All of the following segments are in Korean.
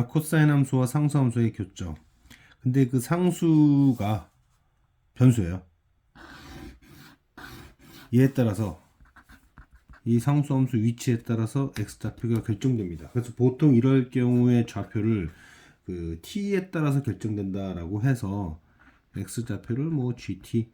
코사인 함수와 상수 함수의 교점. 근데 그 상수가 변수예요. 이에 따라서 이 상수 함수 위치에 따라서 x 좌표가 결정됩니다. 그래서 보통 이럴 경우에 좌표를 그 t에 따라서 결정된다라고 해서 x 좌표를 뭐 gt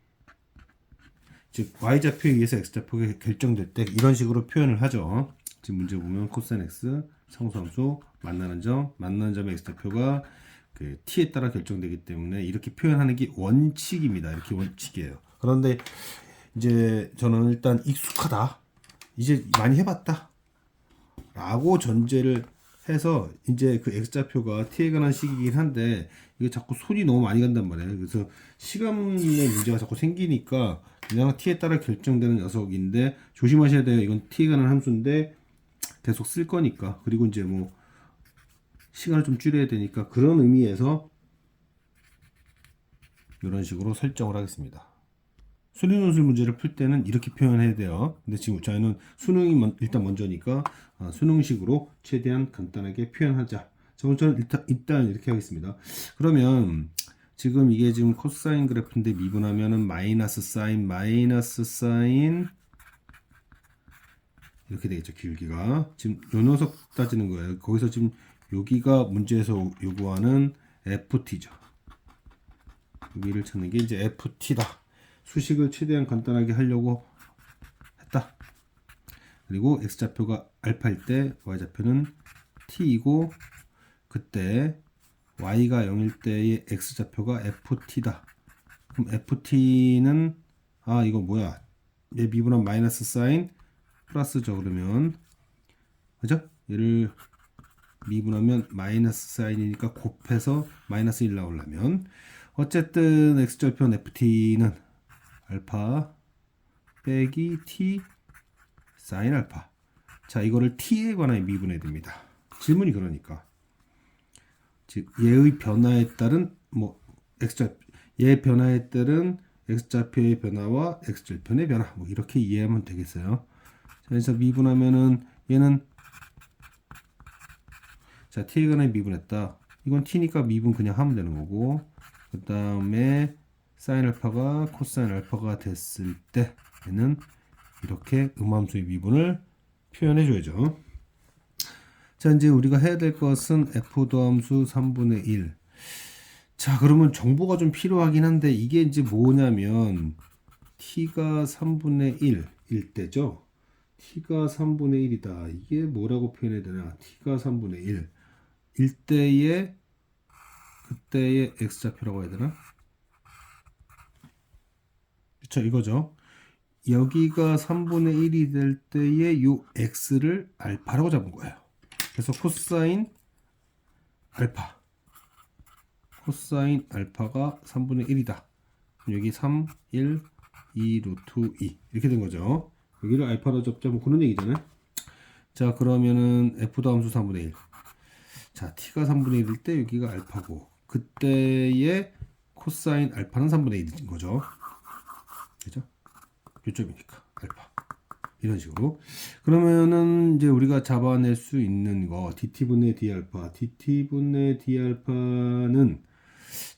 즉 y 좌표에 의해서 x 좌표가 결정될 때 이런 식으로 표현을 하죠. 지금 문제 보면 코사인 x 상수함수 만나는 점 만나는 점의 x 좌표가 그 t에 따라 결정되기 때문에 이렇게 표현하는 게 원칙입니다. 이렇게 원칙이에요. 그런데 이제 저는 일단 익숙하다. 이제 많이 해봤다. 라고 전제를 해서 이제 그 x좌표가 t에 관한 식이긴 한데 이게 자꾸 손이 너무 많이 간단 말이에요. 그래서 시간의 문제가 자꾸 생기니까 그냥 t에 따라 결정되는 녀석인데 조심하셔야 돼요. 이건 t에 관한 함수인데 계속 쓸 거니까 그리고 이제 뭐 시간을 좀 줄여야 되니까 그런 의미에서 이런 식으로 설정을 하겠습니다. 수능 논술 문제를 풀 때는 이렇게 표현해야 돼요. 근데 지금 저희는 수능이 먼- 일단 먼저니까 아, 수능식으로 최대한 간단하게 표현하자. 저번처럼 일단, 일단 이렇게 하겠습니다. 그러면 지금 이게 지금 코사인 그래프인데 미분하면은 마이너스 사인 마이너스 사인 이렇게 되겠죠 길기가 지금 요 녀석 따지는 거예요. 거기서 지금 여기가 문제에서 요구하는 ft죠. 여기를 찾는 게 이제 ft다. 수식을 최대한 간단하게 하려고 했다. 그리고 x 좌표가 알파일 때 y 좌표는 t이고 그때 y가 0일 때의 x 좌표가 ft다. 그럼 ft는 아 이거 뭐야? 얘 미분한 마이너스 사인 플러스죠 그러면. 그죠? 얘를 미분하면 마이너스 사인이니까 곱해서 마이너스 1 나오려면. 어쨌든 x절편 ft는 알파 빼기 t 사인 알파. 자 이거를 t에 관하여 미분해야 됩니다. 질문이 그러니까. 즉 얘의 변화에 따른 뭐 x좌 얘 변화에 따른 x좌표의 변화와 x절편의 변화. 뭐 이렇게 이해하면 되겠어요. 자, 그래서 미분하면은 얘는 자 t에 관하여 미분했다 이건 t니까 미분 그냥 하면 되는 거고 그 다음에 사인 알파가 코사인 알파가 됐을 때 얘는 이렇게 음함수의 미분을 표현해 줘야죠. 자 이제 우리가 해야 될 것은 f 도함수 3분의 1. 자 그러면 정보가 좀 필요하긴 한데 이게 이제 뭐냐면 t가 3분의 1일 때죠. T가 3분의 1이다. 이게 뭐라고 표현해야 되나? t가 3분의 1. 일 때의 그때의 x좌표라고 해야 되나? 그쵸 이거죠 여기가 3분의 1이 될 때의 요 x를 알파라고 잡은 거예요 그래서 코사인 알파 코사인 알파가 3분의 1이다 여기 3, 1, 2 루트 2 이렇게 된 거죠 여기를 알파로 잡자 뭐 그런 얘기잖아요 자 그러면은 f 다함수 3분의 1 자, t가 3분의 1일 때 여기가 알파고 그때의 코사인 알파는 3분의 1인 거죠. 그죠? 요점이니까 알파. 이런 식으로. 그러면은 이제 우리가 잡아낼 수 있는 거 dt분의 d알파, dt분의 d알파는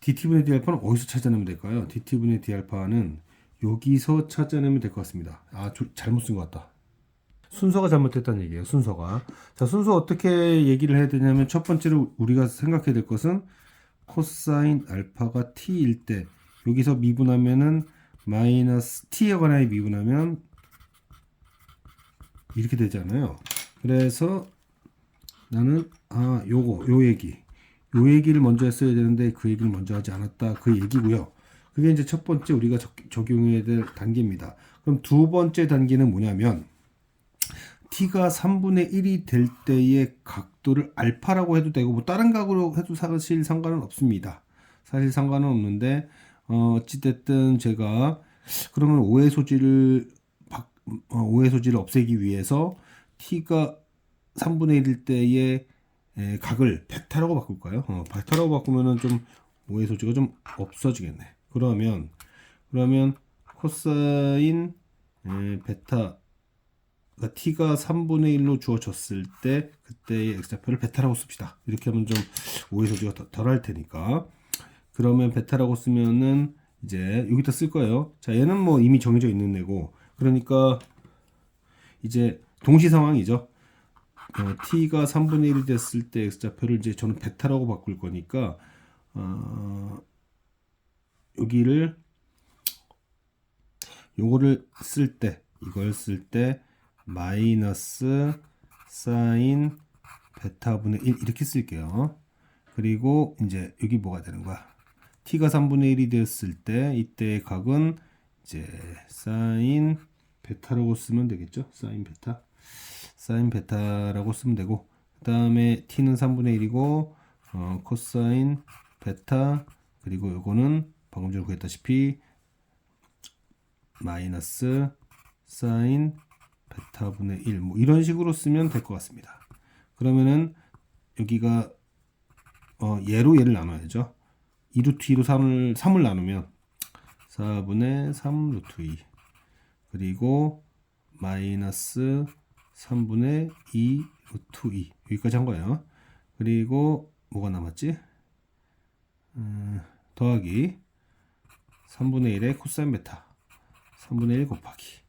dt분의 d알파는 어디서 찾아내면 될까요? dt분의 d알파는 여기서 찾아내면 될 것 같습니다. 아, 조- 잘못 쓴 것 같다. 순서가 잘못됐다는 얘기예요. 순서가. 자, 순서 어떻게 얘기를 해야 되냐면 첫 번째로 우리가 생각해야 될 것은 코사인 알파가 t일 때 여기서 미분하면은 마이너스 t에 관하여 미분하면 이렇게 되잖아요. 그래서 나는 아 요거 요 얘기 요 얘기를 먼저 했어야 되는데 그 얘기를 먼저 하지 않았다 그 얘기고요. 그게 이제 첫 번째 우리가 적, 적용해야 될 단계입니다. 그럼 두 번째 단계는 뭐냐면 t가 3분의 1이 될 때의 각도를 알파라고 해도 되고 뭐 다른 각으로 해도 사실 상관은 없습니다. 사실 상관은 없는데 어, 어찌됐든 제가 그러면 오해 소지를 박- 어, 오해 소지를 없애기 위해서 t가 3분의 1일 때의 에, 각을 베타라고 바꿀까요? 어, 베타라고 바꾸면은 좀 오해 소지가 좀 없어지겠네. 그러면 그러면 코사인 에, 베타 그러니까 t가 3분의 1로 주어졌을 때 그때의 x좌표를 베타라고 씁시다. 이렇게 하면 좀 오해 소지가 더- 덜할 테니까. 그러면 베타라고 쓰면은 이제 여기다 쓸 거예요. 자, 얘는 뭐 이미 정해져 있는 애고. 그러니까 이제 동시 상황이죠. 어, t가 3분의 1이 됐을 때 x좌표를 이제 저는 베타라고 바꿀 거니까 어, 여기를 요거를 쓸 때 이걸 쓸 때 마이너스 사인 베타분의 1 이렇게 쓸게요. 그리고 이제 여기 뭐가 되는 거야? t가 3분의 1이 되었을 때 이때의 각은 이제 사인 베타라고 쓰면 되겠죠? 사인 베타. 사인 베타라고 쓰면 되고 그다음에 t는 3분의 1이고 어, 코사인 베타 그리고 요거는 방금 전에 구했다시피 마이너스 사인 베타분의 1 뭐 이런 식으로 쓰면 될 것 같습니다. 그러면은 여기가 어, 얘로 얘를 나눠야죠. 2루트 2로 3을 3을 나누면 4분의 3 루트 2 그리고 마이너스 3분의 2 루트 2 여기까지 한 거예요. 그리고 뭐가 남았지? 음, 더하기 3분의 1의 코사인 베타 3분의 1 곱하기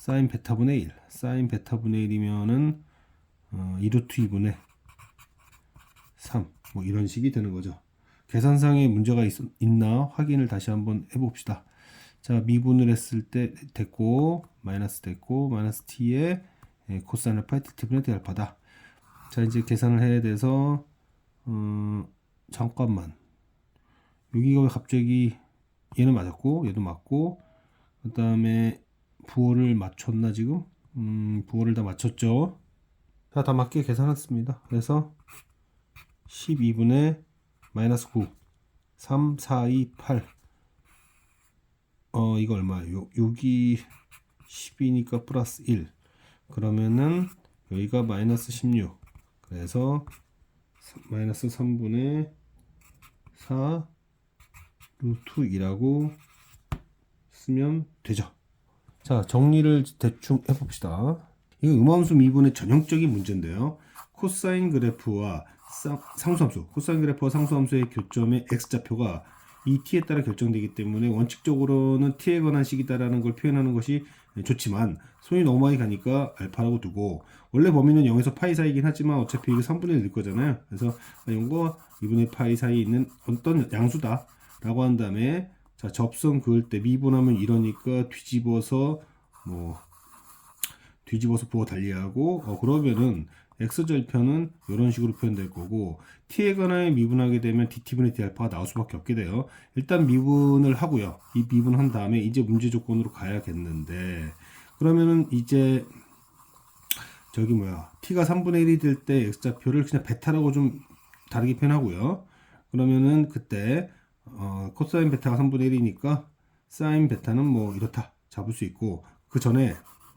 사인 베타분의 1 사인 베타분의 1이면은 어, 2루트 2분의 3 뭐 이런 식이 되는 거죠. 계산상에 문제가 있, 있나 확인을 다시 한번 해봅시다. 자 미분을 했을 때 됐고 마이너스 됐고 마이너스 t에 예, 코사인 알파 t분의 d 알파다. 자 이제 계산을 해야 돼서 어, 잠깐만 여기가 왜 갑자기 얘는 맞았고 얘도 맞고 그 다음에 부호를 맞췄나 지금? 음 부호를 다 맞췄죠. 자 다 맞게 계산했습니다. 그래서 12분의 마이너스 9 3 4 2 8 어 이거 얼마예요? 6이 10이니까 플러스 1 그러면은 여기가 마이너스 16 그래서 마이너스 3분의 4 루트 2라고 쓰면 되죠. 자, 정리를 대충 해봅시다. 이거 음함수 미분의 전형적인 문제인데요. 코사인 그래프와 쌍- 상수함수, 코사인 그래프와 상수함수의 교점의 x좌표가 이 t에 따라 결정되기 때문에 원칙적으로는 t에 관한 식이다라는 걸 표현하는 것이 좋지만 손이 너무 많이 가니까 알파라고 두고 원래 범위는 0에서 파이 사이긴 하지만 어차피 이게 3분의 1일 거잖아요. 그래서 0과 2분의 파이 사이에 있는 어떤 양수다 라고 한 다음에 자 접선 그을 때 미분하면 이러니까 뒤집어서 뭐 뒤집어서 부호 달리하고 어, 그러면은 x절편은 이런 식으로 표현될 거고 t에 관하여 미분하게 되면 dt분의 d 알파가 나올 수밖에 없게 돼요. 일단 미분을 하고요. 이 미분한 다음에 이제 문제 조건으로 가야겠는데 그러면은 이제 저기 뭐야 t가 3분의 1이 될 때 x좌표를 그냥 베타라고 좀 다르게 표현하고요. 그러면은 그때 어, 코사인 베타가 3분의 1이니까 사인 베타는 뭐 이렇다 잡을 수 있고 그 전에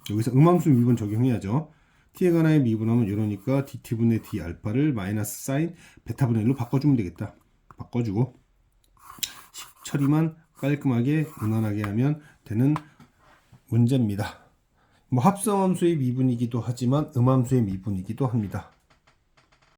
여기서 음함수 미분 적용해야죠. t에 관하여 미분하면 이러니까 dt분의 d 알파를 마이너스 사인 베타분의 1로 바꿔주면 되겠다. 바꿔주고 식 처리만 깔끔하게 무난하게 하면 되는 문제입니다. 뭐 합성함수의 미분이기도 하지만 음함수의 미분이기도 합니다.